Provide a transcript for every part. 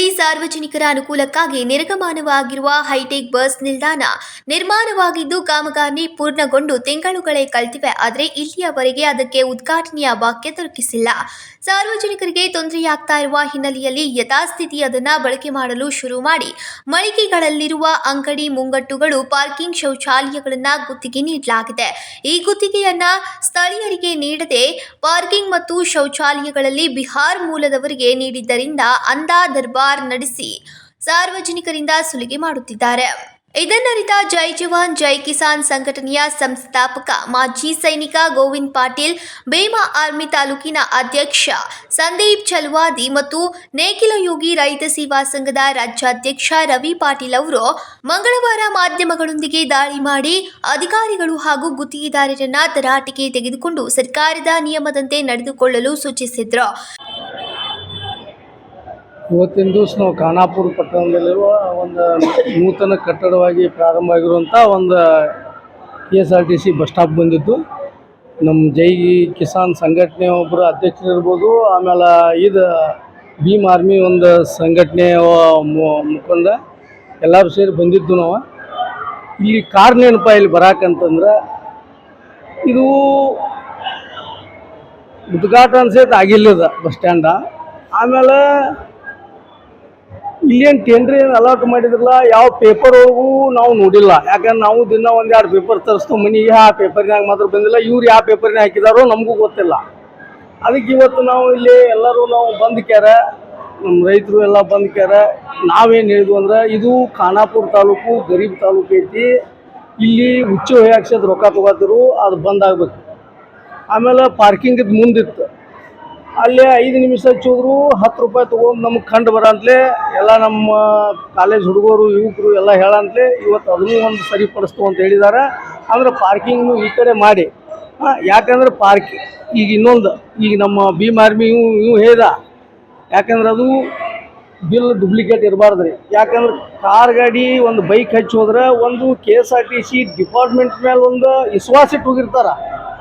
ನಗರದಲ್ಲಿ ಸಾರ್ವಜನಿಕರ ಅನುಕೂಲಕ್ಕಾಗಿ ನಿರ್ಗಮಾನವಾಗಿರುವ ಹೈಟೆಕ್ ಬಸ್ ನಿಲ್ದಾಣ ನಿರ್ಮಾಣವಾಗಿದ್ದು, ಕಾಮಗಾರಿ ಪೂರ್ಣಗೊಂಡು ತಿಂಗಳುಗಳೇ ಕಳೆದಿವೆ ಆದರೆ ಇಲ್ಲಿಯವರೆಗೆ ಅದಕ್ಕೆ ಉದ್ಘಾಟನೆಯ ಭಾಗ್ಯ ದೊರಕಿಸಿಲ್ಲ. ಸಾರ್ವಜನಿಕರಿಗೆ ತೊಂದರೆಯಾಗ್ತಾ ಇರುವ ಹಿನ್ನೆಲೆಯಲ್ಲಿ ಯಥಾಸ್ಥಿತಿ ಅದನ್ನ ಬಳಕೆ ಮಾಡಲು ಶುರು ಮಾಡಿ, ಮಳಿಗೆಗಳಲ್ಲಿರುವ ಅಂಗಡಿ ಮುಂಗಟ್ಟುಗಳು, ಪಾರ್ಕಿಂಗ್ ಶೌಚಾಲಯಗಳನ್ನ ಗುತ್ತಿಗೆ ನೀಡಲಾಗಿದೆ. ಈ ಗುತ್ತಿಗೆಯನ್ನ ಸ್ಥಳೀಯರಿಗೆ ನೀಡದೆ ಪಾರ್ಕಿಂಗ್ ಮತ್ತು ಶೌಚಾಲಯಗಳಲ್ಲಿ ಬಿಹಾರ್ ಮೂಲದವರಿಗೆ ನೀಡಿದ್ದರಿಂದ ಅಂದಾ ನಡೆಸಿ ಸಾರ್ವಜನಿಕರಿಂದ ಸುಲಿಗೆ ಮಾಡುತ್ತಿದ್ದಾರೆ. ಇದನ್ನರಿತ ಜೈ ಜವಾನ್, ಜೈ ಕಿಸಾನ್ ಸಂಘಟನೆಯ ಸಂಸ್ಥಾಪಕ ಮಾಜಿ ಸೈನಿಕ ಗೋವಿಂದ್ ಪಾಟೀಲ್, ಭೀಮಾ ಆರ್ಮಿ ತಾಲೂಕಿನ ಅಧ್ಯಕ್ಷ ಸಂದೀಪ್ ಚಲ್ವಾದಿ ಮತ್ತು ನೇಕಿಲ ಯೋಗಿ ರೈತ ಸೇವಾ ಸಂಘದ ರಾಜ್ಯಾಧ್ಯಕ್ಷ ರವಿ ಪಾಟೀಲ್ ಅವರು ಮಂಗಳವಾರ ಮಾಧ್ಯಮಗಳೊಂದಿಗೆ ದಾಳಿ ಮಾಡಿ ಅಧಿಕಾರಿಗಳು ಹಾಗೂ ಗುತ್ತಿಗೆದಾರರನ್ನ ತರಾಟೆಗೆ ತೆಗೆದುಕೊಂಡು ಸರ್ಕಾರದ ನಿಯಮದಂತೆ ನಡೆದುಕೊಳ್ಳಲು ಸೂಚಿಸಿದ್ರು. ಇವತ್ತಿನ ದಿವಸ ನಾವು ಖಾನಾಪುರ ಪಟ್ಟಣದಲ್ಲಿರುವ ಒಂದು ನೂತನ ಕಟ್ಟಡವಾಗಿ ಪ್ರಾರಂಭ ಆಗಿರುವಂಥ ಒಂದು K S R T C bus stop ಬಂದಿದ್ದು. ನಮ್ಮ ಜೈ ಕಿಸಾನ್ ಸಂಘಟನೆ ಒಬ್ಬರು ಅಧ್ಯಕ್ಷರಿರ್ಬೋದು, ಆಮೇಲೆ ಇದು ಭೀಮ್ ಆರ್ಮಿ ಒಂದು ಸಂಘಟನೆ ಮುಖಂಡ ಎಲ್ಲರೂ ಸೇರಿ ಬಂದಿದ್ದು ನಾವು. ಇಲ್ಲಿ ಕಾರಣ ಏನಪ್ಪ ಇಲ್ಲಿ ಬರಾಕಂತಂದ್ರೆ, ಇದು ಉದ್ಘಾಟನೆ ಸಹಿತ ಆಗಿಲ್ಲದ ಬಸ್ ಸ್ಟ್ಯಾಂಡ. ಆಮೇಲೆ ಇಲ್ಲೇನು ಟೆಂಡ್ರಿ ಏನು ಅಲಾಟ್ ಮಾಡಿದ್ರಲ್ಲ, ಯಾವ ಪೇಪರ್ ಒಳಗೂ ನಾವು ನೋಡಿಲ್ಲ. ಯಾಕಂದ್ರೆ ನಾವು ದಿನ ಒಂದೆರಡು ಪೇಪರ್ ತರಿಸ್ತು ಮನೆಗೆ ಆ ಪೇಪರ್ನಾಗ ಮಾತ್ರ ಬಂದಿಲ್ಲ, ಇವ್ರು ಯಾವ ಪೇಪರ್ನಾಗ ಹಾಕಿದಾರೋ ನಮಗೂ ಗೊತ್ತಿಲ್ಲ. ಅದಕ್ಕೆ ಇವತ್ತು ನಾವು ಇಲ್ಲಿ ಎಲ್ಲರೂ ನಾವು ಬಂದ್ ಕ್ಯಾರ ನಮ್ಮ ರೈತರು ಎಲ್ಲ ಬಂದ್ ಕ್ಯಾರ, ನಾವೇನು ಹೇಳಿದ್ವು ಅಂದ್ರೆ, ಇದು ಖಾನಾಪುರ ತಾಲೂಕು, ಗರೀಬ್ ತಾಲೂಕು ಐತಿ, ಇಲ್ಲಿ ಉಚ್ಚ ವಯಾಕ್ಷದ ರೊಕ್ಕ ತಗೋತಿರು ಅದು ಬಂದ್ ಆಗ್ಬೇಕು. ಆಮೇಲೆ ಪಾರ್ಕಿಂಗ್ ಮುಂದಿತ್ತು. ಅಲ್ಲಿ ಐದು ನಿಮಿಷ ಚೂದ್ರು ಹತ್ತು ರೂಪಾಯಿ ತೊಗೊಂಡು ನಮ್ಗೆ ಕಂಡು ಬರಂತಲೇ, ಎಲ್ಲ ನಮ್ಮ ಕಾಲೇಜ್ ಹುಡುಗರು, ಯುವಕರು ಎಲ್ಲ ಹೇಳಂತಲೇ, ಇವತ್ತು ಅದನ್ನು ಒಂದು ಸರಿಪಡಿಸ್ತು ಅಂತ ಹೇಳಿದ್ದಾರೆ ಅಂದ್ರೆ ಪಾರ್ಕಿಂಗ್ನು ಈ ಕಡೆ ಮಾಡಿ. ಯಾಕಂದ್ರೆ ಪಾರ್ಕಿಂಗ್ ಈಗ ಇನ್ನೊಂದು, ಈಗ ನಮ್ಮ ಭೀಮ್ ಆರ್ಮಿ ಇವು ಇವು ಹೇಳ್ದ, ಯಾಕಂದ್ರೆ ಅದು ಬಿಲ್ ಡುಪ್ಲಿಕೇಟ್ ಇರಬಾರ್ದು ರೀ. ಯಾಕಂದ್ರೆ ಕಾರ್ ಗಾಡಿ ಒಂದು ಬೈಕ್ ಹಚ್ಚಿ ಹೋದ್ರೆ ಒಂದು K S R T C department ಮೇಲೆ ಒಂದು ವಿಶ್ವಾಸ ಇಟ್ಟು ಹೋಗಿರ್ತಾರೆ.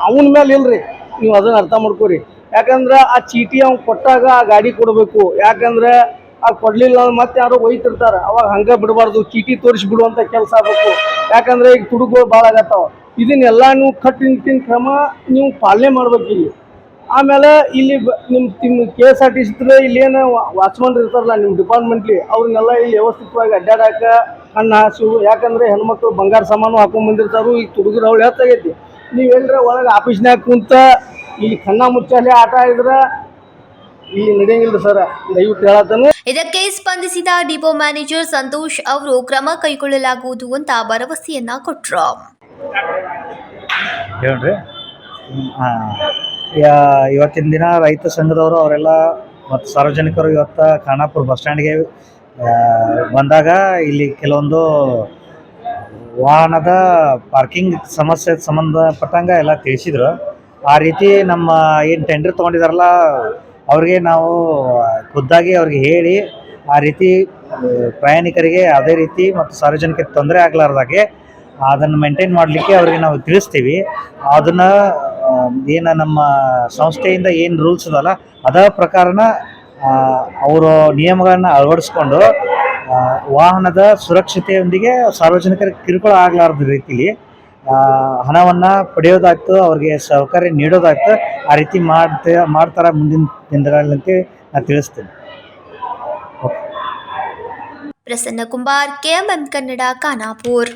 ಅವನ ಮೇಲೆ ಇಲ್ರಿ. ನೀವು ಅದನ್ನ ಅರ್ಥ ಮಾಡ್ಕೋರಿ. ಯಾಕಂದ್ರೆ ಆ ಚೀಟಿ ಅವ್ನು ಕೊಟ್ಟಾಗ ಆ ಗಾಡಿ ಕೊಡಬೇಕು. ಯಾಕಂದ್ರೆ ಆ ಕೊಡ್ಲಿಲ್ಲ ಅಂದ್ರೆ ಮತ್ತೆ ಯಾರೋ ಒಯ್ತಿರ್ತಾರ. ಅವಾಗ ಹಂಗೆ ಬಿಡಬಾರ್ದು, ಚೀಟಿ ತೋರಿಸಿ ಬಿಡುವಂಥ ಕೆಲಸ ಆಗಬೇಕು. ಯಾಕಂದ್ರೆ ಈಗ ತುಡುಗಳು ಭಾಳ ಆಗತ್ತಾವ. ಇದನ್ನೆಲ್ಲ ನೀವು ಕಟ್ಟುನಿಟ್ಟಿನ ಕ್ರಮ ನೀವು ಪಾಲನೆ ಮಾಡ್ಬೇಕು ಇಲ್ಲಿ. ಆಮೇಲೆ ಇಲ್ಲಿ ನಿಮ್ಮ ನಿಮ್ಮ K S R T C ಇಲ್ಲೇನು ವಾಚ್ಮನ್ ಇರ್ತಾರಲ್ಲ ನಿಮ್ಮ ಡಿಪಾರ್ಟ್ಮೆಂಟ್ಲಿ, ಅವ್ರನ್ನೆಲ್ಲ ಇಲ್ಲಿ ವ್ಯವಸ್ಥಿತವಾಗಿ ಅಡ್ಡಾಡಕ ಕಣ್ಣು ಹಾಸು ಯಾಕಂದ್ರೆ ಹೆಣ್ಮಕ್ಳು ಬಂಗಾರ ಸಾಮಾನು ಹಾಕೊಂಡ್ ಬಂದಿರ್ತಾರು. ಈಗ ತುಡುಗರು ಅವಳು ಹೇಳ್ತಾಗೈತಿ ನೀವು ಎಲ್ಲರ ಒಳಗೆ ಆಫೀಸ್ನಾಗ ಕುಂತ ಇಲ್ಲಿ ಕಣ್ಣ ಮುಚ್ಚಾಲೆ ಆಟ ಆಡಿದ್ರೆ ಈ ನಡೆಯಂಗಿಲ್ಲ ಸರ್. ದಯವಿಟ್ಟು ಹೇಳತ್ತಾನು. ಇದಕ್ಕೆ ಸ್ಪಂದಿಸಿದ ಡಿಪೋ ಮ್ಯಾನೇಜರ್ ಸಂತೋಷ್ ಅವರು ಕ್ರಮ ಕೈಗೊಳ್ಳಲಾಗುವುದು ಅಂತ ಭರವಸೆಯನ್ನ ಕೊಟ್ರು. ಹೇಳ್ರಿ. ಇವತ್ತಿನ ದಿನ ರೈತ ಸಂಘದವರು ಅವರೆಲ್ಲ ಮತ್ತು ಸಾರ್ವಜನಿಕರು ಇವತ್ತು ಖಾನಾಪುರ ಬಸ್ ಸ್ಟ್ಯಾಂಡ್ಗೆ ಬಂದಾಗ ಇಲ್ಲಿ ಕೆಲವೊಂದು ವಾಹನದ ಪಾರ್ಕಿಂಗ್ ಸಮಸ್ಯೆ ಸಂಬಂಧಪಟ್ಟಂಗ ಎಲ್ಲ ತಿಳಿಸಿದ್ರು. ಆ ರೀತಿ ನಮ್ಮ ಏನು ಟೆಂಡರ್ ತೊಗೊಂಡಿದಾರಲ್ಲ, ಅವ್ರಿಗೆ ನಾವು ಖುದ್ದಾಗಿ ಅವ್ರಿಗೆ ಹೇಳಿ ಆ ರೀತಿ ಪ್ರಯಾಣಿಕರಿಗೆ ಅದೇ ರೀತಿ ಮತ್ತು ಸಾರ್ವಜನಿಕರಿಗೆ ತೊಂದರೆ ಆಗಲಾರ್ದಾಗೆ ಅದನ್ನು ಮೇಂಟೈನ್ ಮಾಡಲಿಕ್ಕೆ ಅವ್ರಿಗೆ ನಾವು ತಿಳಿಸ್ತೀವಿ. ಅದನ್ನು ಏನು ನಮ್ಮ ಸಂಸ್ಥೆಯಿಂದ ಏನು ರೂಲ್ಸ್ ಅದಲ್ಲ ಅದರ ಪ್ರಕಾರನ ಅವರು ನಿಯಮಗಳನ್ನು ಅಳವಡಿಸ್ಕೊಂಡು ವಾಹನದ ಸುರಕ್ಷತೆಯೊಂದಿಗೆ ಸಾರ್ವಜನಿಕರಿಗೆ ಕಿರುಕುಳ ಆಗಲಾರ್ದ ರೀತಿಲಿ ಹಣವನ್ನು ಪಡೆಯೋದಾಗ್ತದೆ ಅವ್ರಿಗೆ ಸೌಕರ್ಯ ನೀಡೋದಾಗ್ತದೆ ಆ ರೀತಿ ಮಾಡ್ತಾ, ಮಾಡ್ತಾರೆ ಮುಂದಿನ ದಿನಗಳಲ್ಲಿ ನಾನು ತಿಳಿಸ್ತೇನೆ. ಪ್ರಸನ್ನ ಕುಂಬಾರ್ ಕೆಎಂಎಂ ಕನ್ನಡ, ಖಾನಾಪುರ್.